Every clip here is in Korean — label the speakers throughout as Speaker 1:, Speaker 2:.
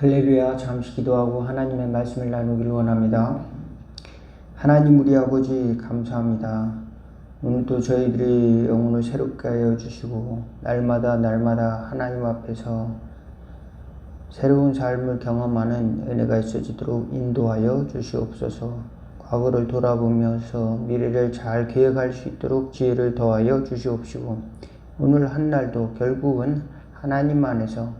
Speaker 1: 할렐루야 잠시 기도하고 하나님의 말씀을 나누기를 원합니다. 하나님 우리 아버지 감사합니다. 오늘도 저희들이 영혼을 새롭게 하여 주시고 날마다 날마다 하나님 앞에서 새로운 삶을 경험하는 은혜가 있어지도록 인도하여 주시옵소서. 과거를 돌아보면서 미래를 잘 계획할 수 있도록 지혜를 더하여 주시옵시고 오늘 한 날도 결국은 하나님 안에서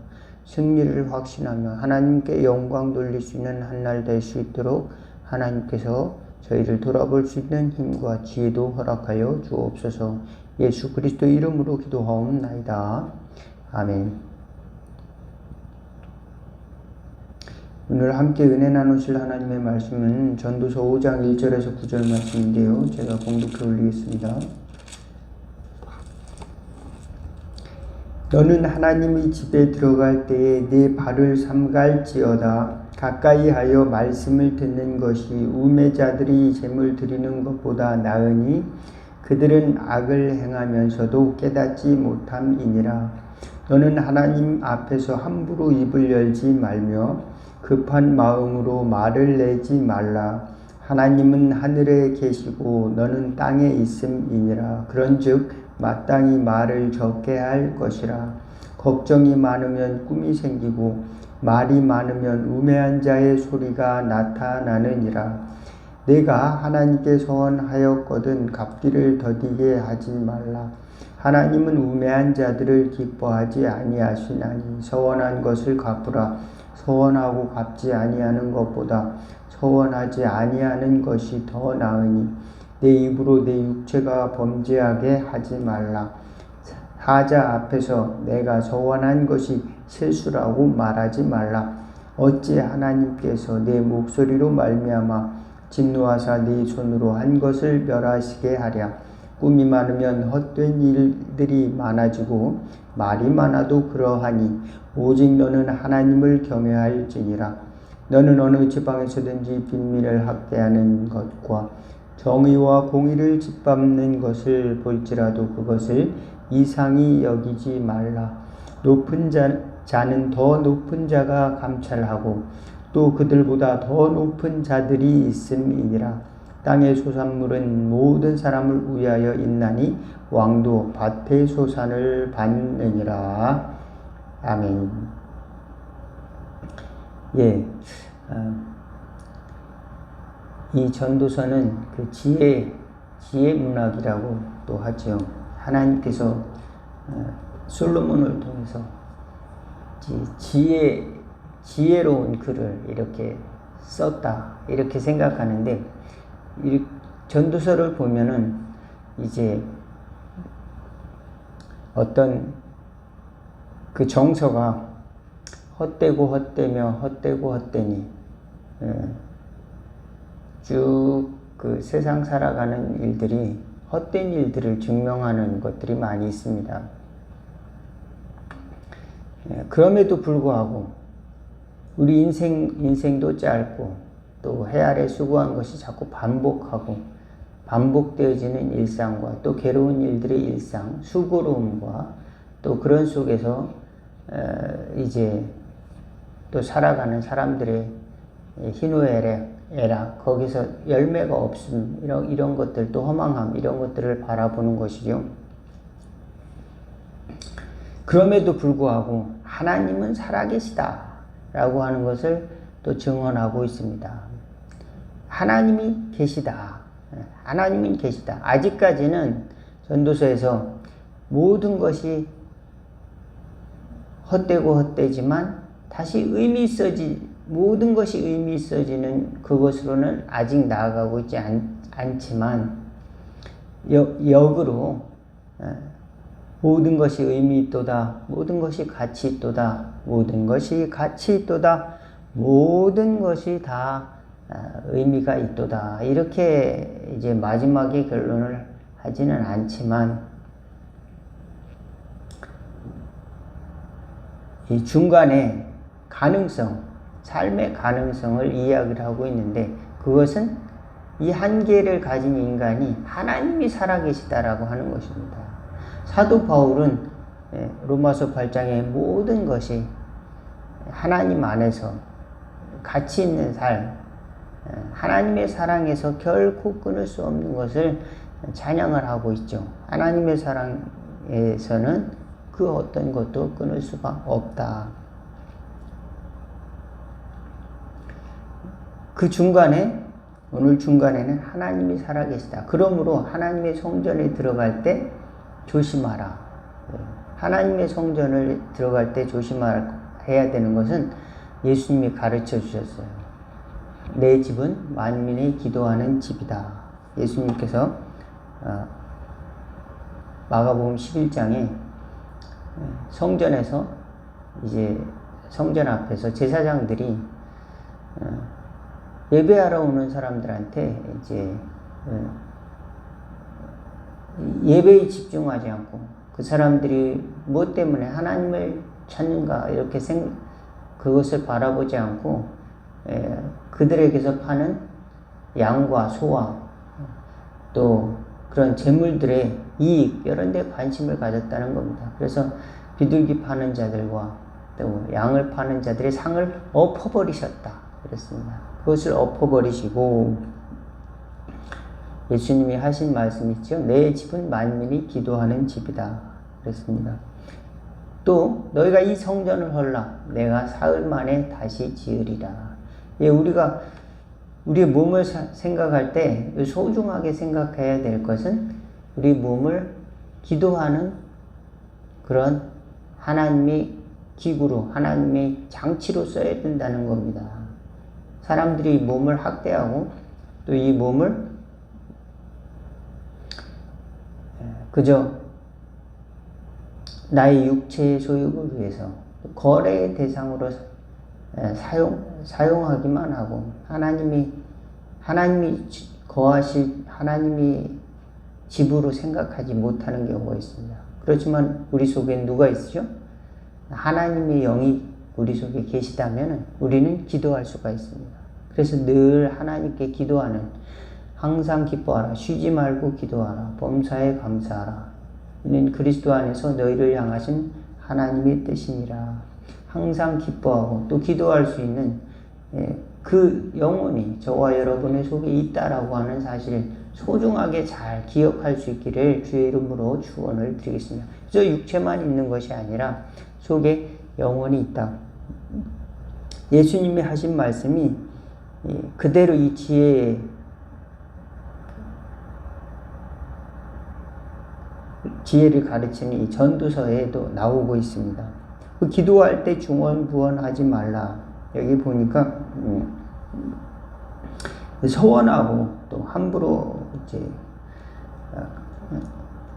Speaker 1: 승리를 확신하며 하나님께 영광 돌릴 수 있는 한 날 될 수 있도록 하나님께서 저희를 돌아볼 수 있는 힘과 지혜도 허락하여 주옵소서 예수 그리스도 이름으로 기도하옵나이다. 아멘. 오늘 함께 은혜 나누실 하나님의 말씀은 전도서 5장 1절에서 9절 말씀인데요. 제가 공독해 올리겠습니다. 너는 하나님의 집에 들어갈 때에 네 발을 삼갈지어다. 가까이 하여 말씀을 듣는 것이 우매자들이 재물 드리는 것보다 나으니 그들은 악을 행하면서도 깨닫지 못함이니라. 너는 하나님 앞에서 함부로 입을 열지 말며 급한 마음으로 말을 내지 말라. 하나님은 하늘에 계시고 너는 땅에 있음이니라. 그런즉 마땅히 말을 적게 할 것이라. 걱정이 많으면 꿈이 생기고 말이 많으면 우매한 자의 소리가 나타나느니라. 내가 하나님께 소원하였거든 갚기를 더디게 하지 말라. 하나님은 우매한 자들을 기뻐하지 아니하시나니 서원한 것을 갚으라. 서원하고 갚지 아니하는 것보다 서원하지 아니하는 것이 더 나으니 내 입으로 내 육체가 범죄하게 하지 말라. 사자 앞에서 내가 소원한 것이 실수라고 말하지 말라. 어찌 하나님께서 내 목소리로 말미암아 진노하사 네 손으로 한 것을 멸하시게 하랴. 꿈이 많으면 헛된 일들이 많아지고 말이 많아도 그러하니 오직 너는 하나님을 경외할지니라. 너는 어느 지방에서든지 빈민을 학대하는 것과 정의와 공의를 짓밟는 것을 볼지라도 그것을 이상히 여기지 말라. 높은 자, 자는 더 높은 자가 감찰하고 또 그들보다 더 높은 자들이 있음이니라. 땅의 소산물은 모든 사람을 위하여 있나니 왕도 밭의 소산을 받느니라. 아멘. 예. 어. 이 전도서는 그 지혜, 지혜 문학이라고 또 하죠. 하나님께서 어, 솔로몬을 통해서 지혜, 지혜로운 글을 이렇게 썼다. 이렇게 생각하는데, 이 전도서를 보면은 이제 어떤 그 정서가 헛되고 헛되며 헛되고 헛되니, 어, 쭉 그 세상 살아가는 일들이 헛된 일들을 증명하는 것들이 많이 있습니다. 예, 그럼에도 불구하고 우리 인생, 인생도 짧고 또 해 아래 수고한 것이 자꾸 반복하고 반복되어지는 일상과 또 괴로운 일들의 일상, 수고로움과 또 그런 속에서 이제 또 살아가는 사람들의 희노애락, 에라 거기서 열매가 없음 이런 이런 것들 또 허망함 이런 것들을 바라보는 것이죠. 그럼에도 불구하고 하나님은 살아계시다 라고 하는 것을 또 증언하고 있습니다. 하나님이 계시다. 하나님은 계시다. 아직까지는 전도서에서 모든 것이 헛되고 헛되지만 다시 의미 있어지 모든 것이 의미 있어지는 그것으로는 아직 나아가고 있지 않, 않지만 역, 역으로 어, 모든 것이 의미 있도다 모든 것이 가치 있도다 모든 것이 가치 있도다 모든 것이 다 어, 의미가 있도다. 이렇게 이제 마지막에 결론을 하지는 않지만 이 중간에 가능성 삶의 가능성을 이야기를 하고 있는데 그것은 이 한계를 가진 인간이 하나님이 살아계시다라고 하는 것입니다. 사도 바울은 예, 로마서 8장의 모든 것이 하나님 안에서 가치 있는 삶, 하나님의 사랑에서 결코 끊을 수 없는 것을 찬양을 하고 있죠. 하나님의 사랑에서는 그 어떤 것도 끊을 수가 없다. 그 중간에 오늘 중간에는 하나님이 살아계시다. 그러므로 하나님의 성전에 들어갈 때 조심하라. 하나님의 성전을 들어갈 때 조심해야 되는 것은 예수님이 가르쳐 주셨어요. 내 집은 만민이 기도하는 집이다. 예수님께서 어, 마가복음 11장에 성전에서 이제 성전 앞에서 제사장들이 어, 예배하러 오는 사람들한테 이제 어, 예배에 집중하지 않고 그 사람들이 무엇 때문에 하나님을 찾는가 이렇게 생 그것을 바라보지 않고 그들에게서 파는 양과 소와 또 그런 재물들의 이익 이런 데 관심을 가졌다는 겁니다. 그래서 비둘기 파는 자들과 또 양을 파는 자들의 상을 엎어버리셨다. 그랬습니다. 그것을 엎어버리시고 예수님이 하신 말씀 있죠. 내 집은 만민이 기도하는 집이다. 그랬습니다. 또 너희가 이 성전을 헐라 내가 사흘 만에 다시 지으리라. 예, 우리가 우리의 몸을 생각할 때 소중하게 생각해야 될 것은 우리 몸을 기도하는 그런 하나님의 기구로 하나님의 장치로 써야 된다는 겁니다. 사람들이 몸을 학대하고 또 이 몸을 그저 나의 육체의 소욕을 위해서 거래의 대상으로 사용 사용하기만 하고 하나님이 하나님이 거하실 하나님이 집으로 생각하지 못하는 경우가 있습니다. 그렇지만 우리 속에 누가 있으죠? 하나님의 영이 우리 속에 계시다면 우리는 기도할 수가 있습니다. 그래서 늘 하나님께 기도하는 항상 기뻐하라 쉬지 말고 기도하라 범사에 감사하라 이는 그리스도 안에서 너희를 향하신 하나님의 뜻이니라 항상 기뻐하고 또 기도할 수 있는 예, 그 영혼이 저와 여러분의 속에 있다라고 하는 사실을 소중하게 잘 기억할 수 있기를 주의 이름으로 축원을 드리겠습니다. 저 육체만 있는 것이 아니라 속에 영혼이 있다. 예수님이 하신 말씀이 예, 그대로 이 지혜에 지혜를 가르치는 이 전도서에도 나오고 있습니다. 그 기도할 때 중언부언하지 말라. 여기 보니까 음, 소원하고 또 함부로 이제 어,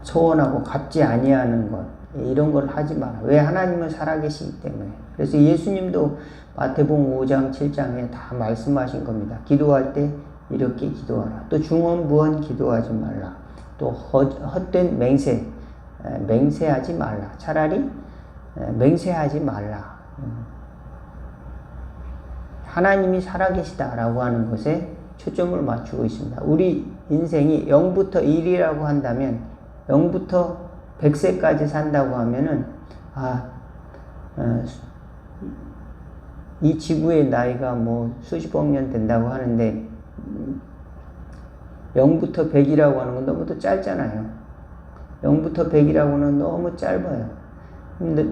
Speaker 1: 소원하고 갚지 아니하는 것 이런 걸 하지 마라. 왜 하나님은 살아계시기 때문에. 그래서 예수님도 마태복음 5장 7장에 다 말씀하신 겁니다. 기도할 때 이렇게 기도하라. 또 중언부언 기도하지 말라. 또 헛 된 맹세, 맹세하지 말라. 차라리 맹세하지 말라. 음. 하나님이 살아계시다라고 하는 것에 초점을 맞추고 있습니다. 우리 인생이 0부터 1이라고 한다면 0부터 100세까지 산다고 하면은 아, 어, 이 지구의 나이가 뭐 수십억 년 된다고 하는데 0부터 100이라고 하는 건 너무 또 짧잖아요. 0부터 100이라고는 너무 짧아요.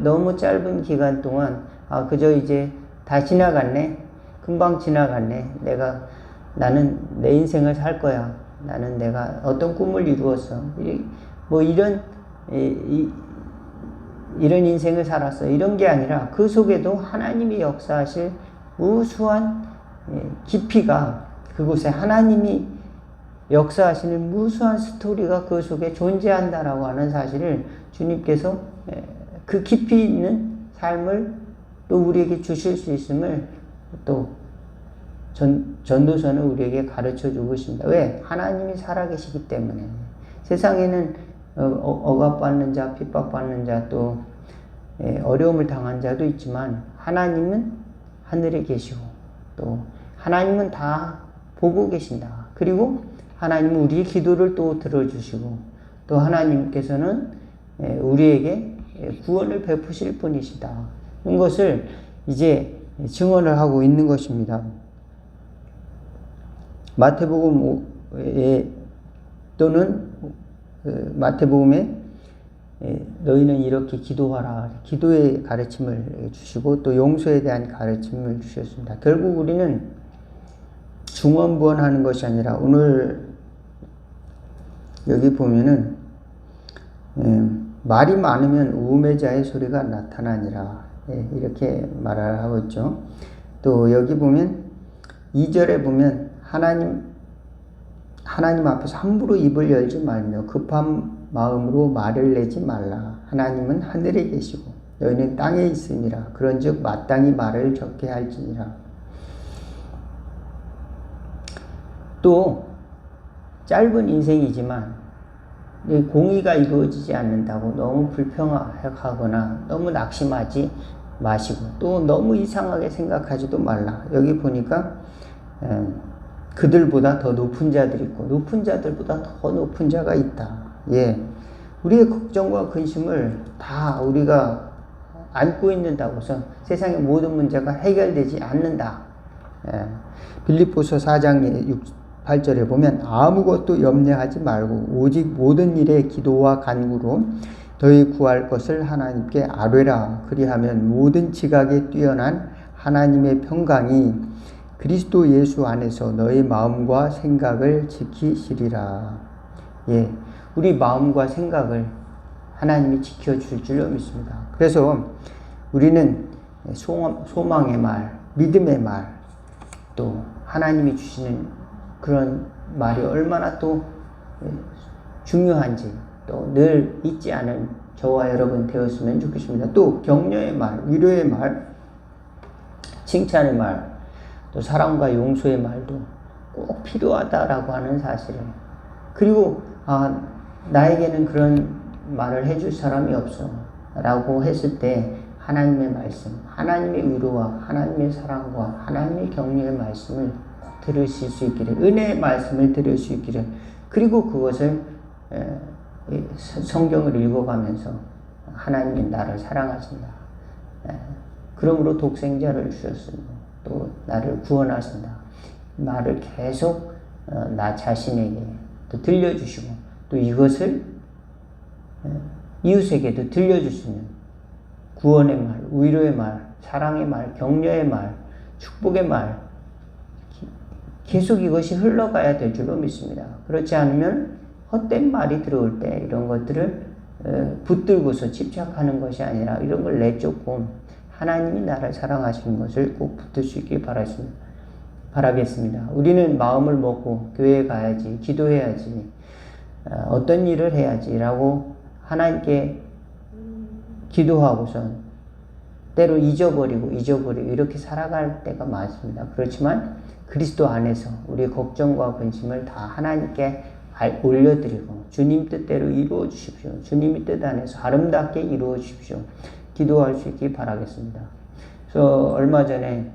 Speaker 1: 너무 짧은 기간 동안 아 그저 이제 다 지나갔네. 금방 지나갔네. 내가 나는 내 인생을 살 거야. 나는 내가 어떤 꿈을 이루었어. 뭐 이런 이, 이 런 인생을 살았어. 이런 게 아니라 그 속에도 하나님이 역사하실 무수한 예, 깊이가 그곳에 하나님이 역사하시는 무수한 스토리가 그 속에 존재한다라고 하는 사실을 주님께서 예, 그 깊이 있는 삶을 또 우리에게 주실 수 있음을 또 전, 전도서는 우리에게 가르쳐 주고 있습니다. 왜? 하나님이 살아계시기 때문에. 세상에는 어, 억압받는 자, 핍박받는 자, 또 예, 어려움을 당한 자도 있지만 하나님은 하늘에 계시고 또 하나님은 다 보고 계신다. 그리고 하나님은 우리의 기도를 또 들어주시고 또 하나님께서는 예, 우리에게 구원을 베푸실 분이시다. 이것을 이제 증언을 하고 있는 것입니다. 마태복음에 또는 그 마태복음에 너희는 이렇게 기도하라. 기도의 가르침을 주시고 또 용서에 대한 가르침을 주셨습니다. 결국 우리는 중언부언하는 것이 아니라 오늘 여기 보면은 말이 많으면 우매자의 소리가 나타나니라. 이렇게 말을 하고 있죠. 또 여기 보면 2절에 보면 하나님 하나님 앞에서 함부로 입을 열지 말며 급한 마음으로 말을 내지 말라. 하나님은 하늘에 계시고 너희는 땅에 있으니라. 그런즉 마땅히 말을 적게 할지니라. 또 짧은 인생이지만 공의가 이루어지지 않는다고 너무 불평하거나 너무 낙심하지 마시고 또 너무 이상하게 생각하지도 말라. 여기 보니까 그들보다 더 높은 자들이 있고 높은 자들보다 더 높은 자가 있다. 예. 우리의 걱정과 근심을 다 우리가 안고 있는다고 해서 세상의 모든 문제가 해결되지 않는다. 예. 빌립보서 4장 6, 8절에 보면 아무것도 염려하지 말고 오직 모든 일에 기도와 간구로 너희 구할 것을 하나님께 아뢰라. 그리하면 모든 지각에 뛰어난 하나님의 평강이 그리스도 예수 안에서 너희 마음과 생각을 지키시리라. 예. 우리 마음과 생각을 하나님이 지켜줄 줄로 믿습니다. 그래서 우리는 소망의 말, 믿음의 말, 또 하나님이 주시는 그런 말이 얼마나 또 중요한지 또 늘 잊지 않은 저와 여러분 되었으면 좋겠습니다. 또 격려의 말, 위로의 말, 칭찬의 말, 또 사랑과 용서의 말도 꼭 필요하다라고 하는 사실을 그리고 아 나에게는 그런 말을 해줄 사람이 없어 라고 했을 때 하나님의 말씀, 하나님의 위로와 하나님의 사랑과 하나님의 격려의 말씀을 들으실 수 있기를 은혜의 말씀을 들을 수 있기를 그리고 그것을 성경을 읽어가면서 하나님이 나를 사랑하신다. 그러므로 독생자를 주셨습니다. 또 나를 구원하신다. 말을 계속 어, 나 자신에게 또 들려주시고 또 이것을 어, 이웃에게도 있는 구원의 말, 위로의 말, 사랑의 말, 격려의 말, 축복의 말 계속 이것이 흘러가야 될 줄로 믿습니다. 그렇지 않으면 헛된 말이 들어올 때 이런 것들을 어, 붙들고서 집착하는 것이 아니라 이런 걸 내쫓고 하나님이 나를 사랑하시는 것을 꼭 바라십니다. 바라겠습니다. 우리는 마음을 먹고 교회에 가야지, 기도해야지, 어, 어떤 일을 해야지라고 하나님께 기도하고선 때로 잊어버리고 잊어버리고 이렇게 살아갈 때가 많습니다. 그렇지만 그리스도 안에서 우리 걱정과 근심을 다 하나님께 올려드리고 주님 뜻대로 이루어 주십시오. 주님의 뜻 안에서 아름답게 이루어 주십시오. 기도할 수 있기 바라겠습니다. 그래서 얼마 전에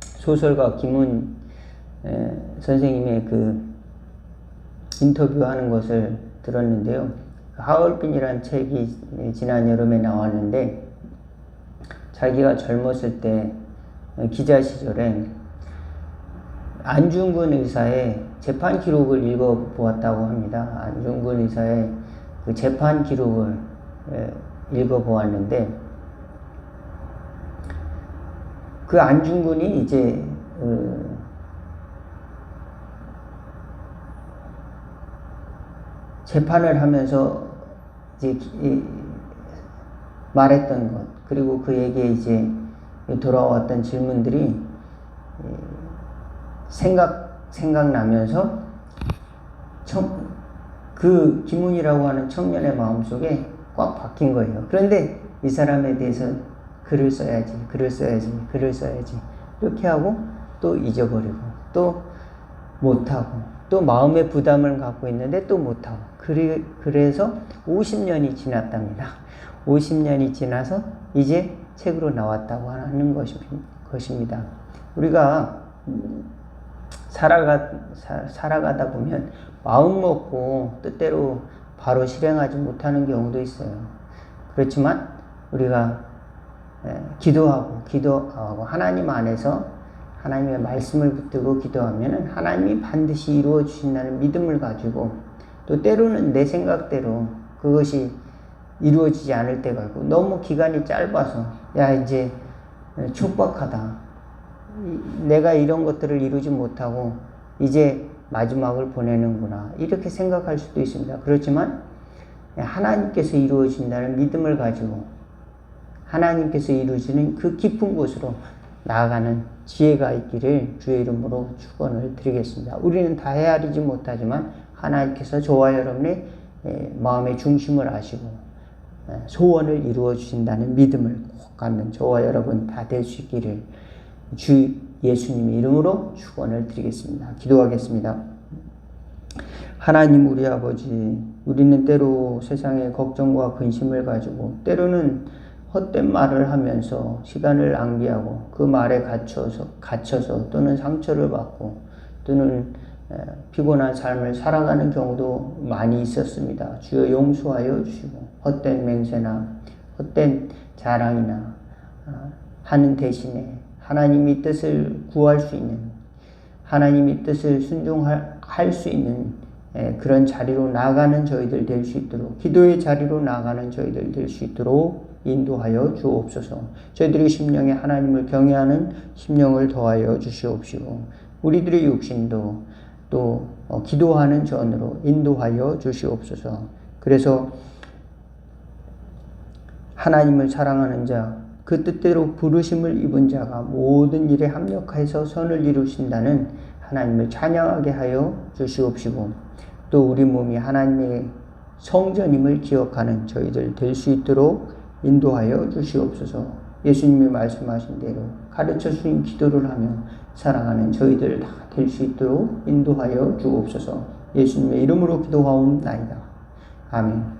Speaker 1: 소설가 김은 선생님의 그 인터뷰하는 것을 들었는데요. 하얼빈이라는 책이 지난 여름에 나왔는데 자기가 젊었을 때 기자 시절에 안중근 의사의 재판 기록을 읽어 보았다고 합니다. 안중근 의사의 그 재판 기록을 읽어보았는데 그 안중근이 이제 어, 재판을 하면서 이제 말했던 것 그리고 그에게 이제 돌아왔던 질문들이 생각 생각나면서 청, 그 김훈이라고 하는 청년의 마음속에 꽉 박힌 거예요. 그런데 이 사람에 대해서 글을 써야지, 글을 써야지, 글을 써야지. 이렇게 하고 또 잊어버리고 또 못하고 또 마음의 부담을 갖고 있는데 또 못하고 그래, 그래서 50년이 지났답니다. 50년이 지나서 이제 책으로 나왔다고 하는 것입니다. 우리가 살아가, 사, 살아가다 보면 마음 먹고 뜻대로 바로 실행하지 못하는 경우도 있어요. 그렇지만 우리가 예, 기도하고 기도하고 하나님 안에서 하나님의 말씀을 붙들고 기도하면 하나님이 반드시 이루어 주신다는 믿음을 가지고 또 때로는 내 생각대로 그것이 이루어지지 않을 때가 있고 너무 기간이 짧아서 야 이제 촉박하다 내가 이런 것들을 이루지 못하고 이제 마지막을 보내는구나 이렇게 생각할 수도 있습니다 그렇지만 하나님께서 이루어진다는 믿음을 가지고 하나님께서 이루어지는 그 깊은 곳으로 나아가는 지혜가 있기를 주의 이름으로 축원을 드리겠습니다. 우리는 다 헤아리지 못하지만 하나님께서 저와 여러분의 마음의 중심을 아시고 소원을 이루어 주신다는 믿음을 꼭 갖는 저와 여러분 다 될 수 있기를 주 예수님의 이름으로 축원을 드리겠습니다. 기도하겠습니다. 하나님 우리 아버지 우리는 때로 세상에 걱정과 근심을 가지고 때로는 헛된 말을 하면서 시간을 낭비하고 그 말에 갇혀서 갇혀서 또는 상처를 받고 또는 피곤한 삶을 살아가는 경우도 많이 있었습니다. 주여 용서하여 주시고 헛된 맹세나 헛된 자랑이나 아, 하는 대신에 하나님이 뜻을 구할 수 있는 하나님이 뜻을 순종할 수 있는 그런 자리로 나가는 저희들 될 수 있도록 기도의 자리로 나가는 저희들 될 수 있도록 인도하여 주옵소서. 저희들의 심령에 하나님을 경외하는 심령을 더하여 주시옵시고 우리들의 육신도 또 어, 기도하는 전으로 인도하여 주시옵소서. 그래서 하나님을 사랑하는 자, 그 뜻대로 부르심을 입은 자가 모든 일에 합력해서 선을 이루신다는 하나님을 찬양하게 하여 주시옵시고 또 우리 몸이 하나님의 성전임을 기억하는 저희들 될 수 있도록 인도하여 주시옵소서. 예수님이 말씀하신 대로 가르쳐 주신 기도를 하며 사랑하는 저희들 다 될 수 있도록 인도하여 주옵소서. 예수님의 이름으로 기도하옵나이다. 아멘.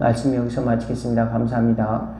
Speaker 1: 말씀 여기서 마치겠습니다. 감사합니다.